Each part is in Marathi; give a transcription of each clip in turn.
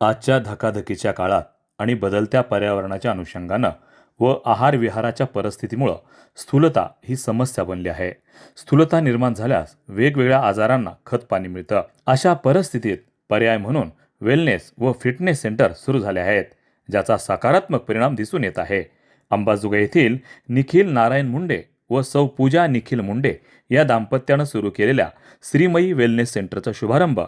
आजच्या धकाधकीच्या काळात आणि बदलत्या पर्यावरणाच्या अनुषंगानं व आहार विहाराच्या परिस्थितीमुळं स्थूलता ही समस्या बनली आहे. स्थूलता निर्माण झाल्यास वेगवेगळ्या आजारांना खत पाणी मिळतं. अशा परिस्थितीत पर्याय म्हणून वेलनेस व फिटनेस सेंटर सुरू झाले आहेत ज्याचा सकारात्मक परिणाम दिसून येत आहे. अंबाजोगाई येथील निखिल नारायण मुंडे व सौ पूजा निखिल मुंडे या दाम्पत्यानं सुरू केलेल्या श्रीमयी वेलनेस सेंटरचा शुभारंभ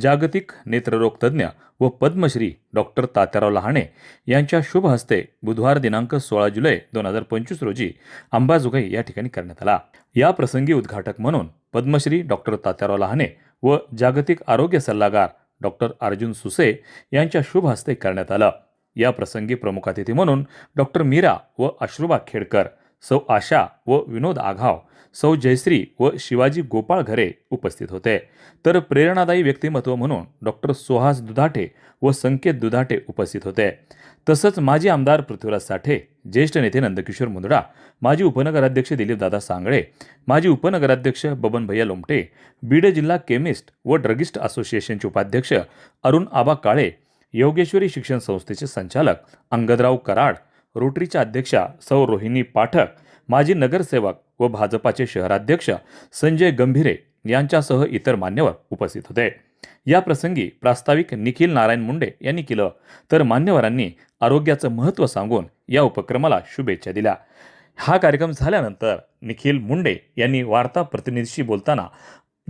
जागतिक नेत्ररोग तज्ज्ञ व पद्मश्री डॉक्टर तात्याराव लहाणे यांच्या शुभ हस्ते बुधवार दिनांक सोळा जुलै दोन हजार पंचवीस रोजी अंबाजोगाई या ठिकाणी करण्यात आला. या प्रसंगी उद्घाटक म्हणून पद्मश्री डॉक्टर तात्याराव लहाणे व जागतिक आरोग्य सल्लागार डॉक्टर अर्जुन सुसे यांच्या शुभ हस्ते करण्यात आलं. या प्रसंगी प्रमुख अतिथी म्हणून डॉक्टर मीरा व अश्रुबा खेडकर सौ आशा व विनोद आघाव सौ जयश्री व शिवाजी गोपाळ घरे उपस्थित होते. तर प्रेरणादायी व्यक्तिमत्व म्हणून डॉक्टर सुहास दुधाटे व संकेत दुधाटे उपस्थित होते. तसंच माजी आमदार पृथ्वीराज साठे ज्येष्ठ नेते नंदकिशोर मुंदडा माजी उपनगराध्यक्ष दिलीपदादा सांगळे माजी उपनगराध्यक्ष बबन भैया लोमटे बीड जिल्हा केमिस्ट व ड्रगिस्ट असोसिएशनचे उपाध्यक्ष अरुण आबा काळे योगेश्वरी शिक्षण संस्थेचे संचालक अंगदराव कराड रोटरीच्या अध्यक्षा सौ रोहिणी पाठक माजी नगरसेवक व भाजपाचे शहराध्यक्ष संजय गंभीरे यांच्यासह इतर मान्यवर उपस्थित होते. या प्रसंगी प्रास्ताविक निखिल नारायण मुंडे यांनी केलं तर मान्यवरांनी आरोग्याचं महत्त्व सांगून या उपक्रमाला शुभेच्छा दिल्या. हा कार्यक्रम झाल्यानंतर निखिल मुंडे यांनी वार्ता प्रतिनिधीशी बोलताना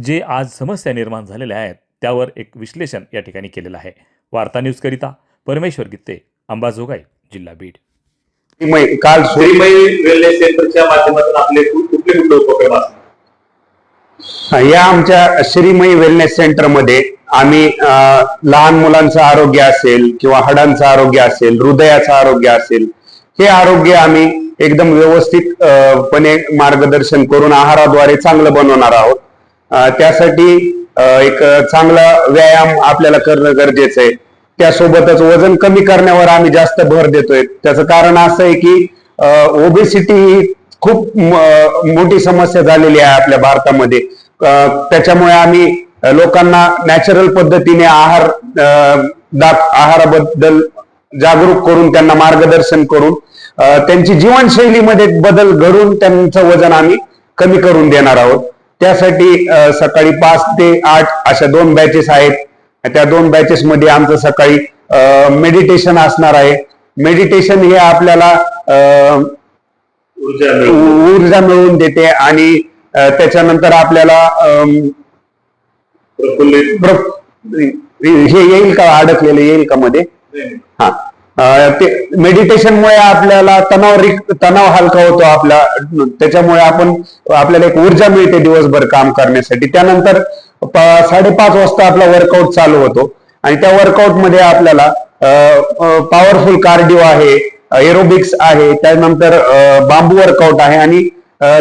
जे आज समस्या निर्माण झालेल्या आहेत त्यावर एक विश्लेषण या ठिकाणी केलेलं आहे. वार्ता न्यूजकरिता परमेश्वर गित्ते अंबाजोगाई जिल्हा बीड. काल श्रीमयी वेलनेस सेंटरच्या माध्यमातून आपले कुठले कुठले उपक्रम असतात? या आमच्या श्रीमयी वेलनेस सेंटरमध्ये आम्ही लहान मुलांचं आरोग्य असेल किंवा हाडांचं आरोग्य असेल हृदयाचं आरोग्य असेल हे आरोग्य आम्ही एकदम व्यवस्थित अं, पणे मार्गदर्शन करून आहाराद्वारे चांगलं बनवणार आहोत. त्यासाठी एक चांगला व्यायाम आपल्याला करणं गरजेचं आहे. त्यासोबतच वजन कमी करण्यावर आम्ही जास्त भर देतोय. त्याचं कारण असं आहे की ओबेसिटी ही खूप मोठी समस्या झालेली आहे आपल्या भारतामध्ये. त्याच्यामुळे आम्ही लोकांना नॅचरल पद्धतीने आहार आहाराबद्दल जागरूक करून त्यांना मार्गदर्शन करून त्यांची जीवनशैलीमध्ये बदल घडून त्यांचं वजन आम्ही कमी करून देणार आहोत. त्यासाठी सकाळी पाच ते आठ अशा दोन बॅचेस आहेत. त्या दोन बॅचेस मध्ये आमचं सकाळी मेडिटेशन असणार आहे. मेडिटेशन हे आपल्याला ऊर्जा मिळवून देते. आणि त्याच्यानंतर आपल्याला हे येईल का? अडकलेलं येईल का मध्ये? हा. ते मेडिटेशनमुळे आपल्याला तणाव रिक तणाव हलका होतो आपला. त्याच्यामुळे आपण आपल्याला एक ऊर्जा मिळते दिवसभर काम करण्यासाठी. त्यानंतर साडेपाच वाजता आपला वर्कआउट चालू होतो. आणि त्या वर्कआउटमध्ये आपल्याला पॉवरफुल कार्डिओ आहे एरोबिक्स आहे त्यानंतर बांबू वर्कआउट आहे आणि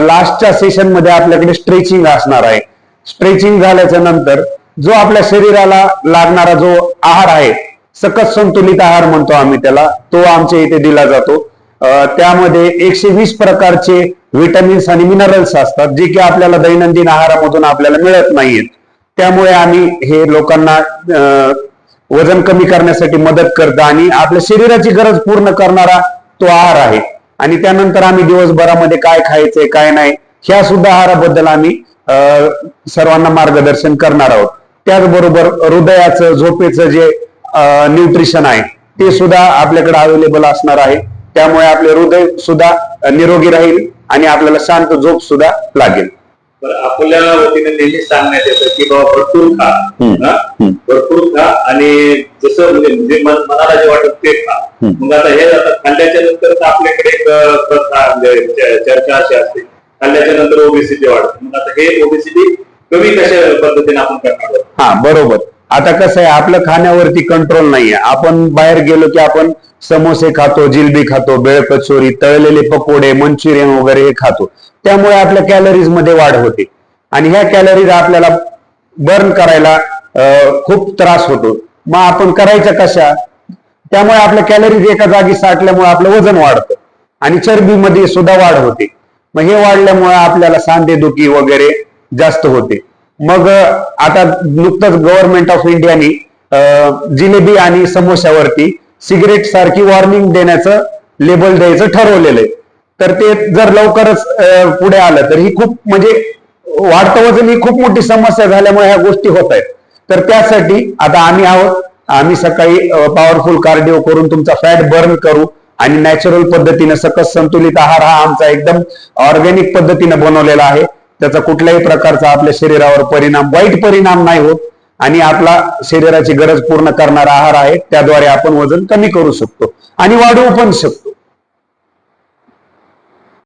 लास्टच्या सेशनमध्ये आपल्याकडे स्ट्रेचिंग असणार आहे. स्ट्रेचिंग झाल्याच्यानंतर जो आपल्या शरीराला लागणारा जो आहार आहे सकस संतुलित आहार म्हणतो आम्ही त्याला तो आमच्या इथे दिला जातो. त्यामध्ये एकशे वीस प्रकारचे विटॅमिन्स आणि मिनरल्स असतात जे की आपल्याला दैनंदिन आहारामधून आपल्याला मिळत नाहीत त्यामुळे आम्ही हे लोकांना वजन कमी करण्यासाठी मदत करतं आणि आपल्या शरीराची गरज पूर्ण करणारा तो आहार आहे. आणि त्यानंतर आम्ही दिवसभरामध्ये काय खायचंय काय नाही ह्या सुद्धा आहाराबद्दल आम्ही अं, सर्वांना मार्गदर्शन करणार आहोत. त्याचबरोबर हृदयाचं झोपेचं जे न्यूट्रिशन आहे ते सुद्धा आपल्याकडे अवेलेबल असणार आहे. त्यामुळे आपले हृदय सुद्धा निरोगी राहील आणि आपल्याला शांत झोप सुद्धा लागेल. आपल्या वतीने नेहमी सांगण्यात येतं की बाबा भरपूर खा. हा? भरपूर खा आणि जसं म्हणजे मन- मनाला जे वाटत ते खा. मग आता हे आता खाल्ल्याच्या नंतर तर आपल्याकडे एक प्रथा म्हणजे चर्चा अशी असते खाल्ल्याच्या नंतर ओबेसिटी वाढते मग आता हे ओबेसिटी कमी कशा पद्धतीने आपण करणार? हा बरोबर आता कसं आहे आपलं खाण्यावरती कंट्रोल नाहीये. आपण बाहेर गेलो की आपण समोसे खातो जिलबी खातो बेळ कचोरी तळलेले पकोडे मंचुरियन वगैरे हे खातो. त्यामुळे आपल्या कॅलरीजमध्ये वाढ होते. आणि ह्या कॅलरीज आपल्याला बर्न करायला खूप त्रास होतो. मग आपण करायच्या कशा? त्यामुळे आपल्या कॅलरीज एका जागी साठल्यामुळे आपलं वजन वाढतं. आणि चरबीमध्ये सुद्धा वाढ होते. मग हे वाढल्यामुळे आपल्याला सांधेदुखी वगैरे जास्त होते. मग आता नुकतंच गव्हर्नमेंट ऑफ इंडियाने जिलेबी आणि समोश्यावरती सिगरेट सारखी वॉर्निंग देण्याचं लेबल द्यायचं ठरवलेलं आहे. तर ते जर लवकरच पुढे आलं तर ही खूप म्हणजे वाढतं वजन ही खूप मोठी समस्या झाल्यामुळे ह्या गोष्टी होत आहेत. तर त्यासाठी आता आम्ही आहोत. आम्ही सकाळी पॉवरफुल कार्डिओ करून तुमचा फॅट बर्न करू आणि नॅचरल पद्धतीने सकस संतुलित आहार हा आमचा एकदम ऑर्गॅनिक पद्धतीने बनवलेला आहे. त्याचा कुठल्याही प्रकारचा आपल्या शरीरावर परिणाम वाईट परिणाम नाही होत. आणि आपला शरीराची गरज पूर्ण करणारा आहार आहे त्याद्वारे आपण वजन कमी करू शकतो. आणि वाढवू पण शकतो.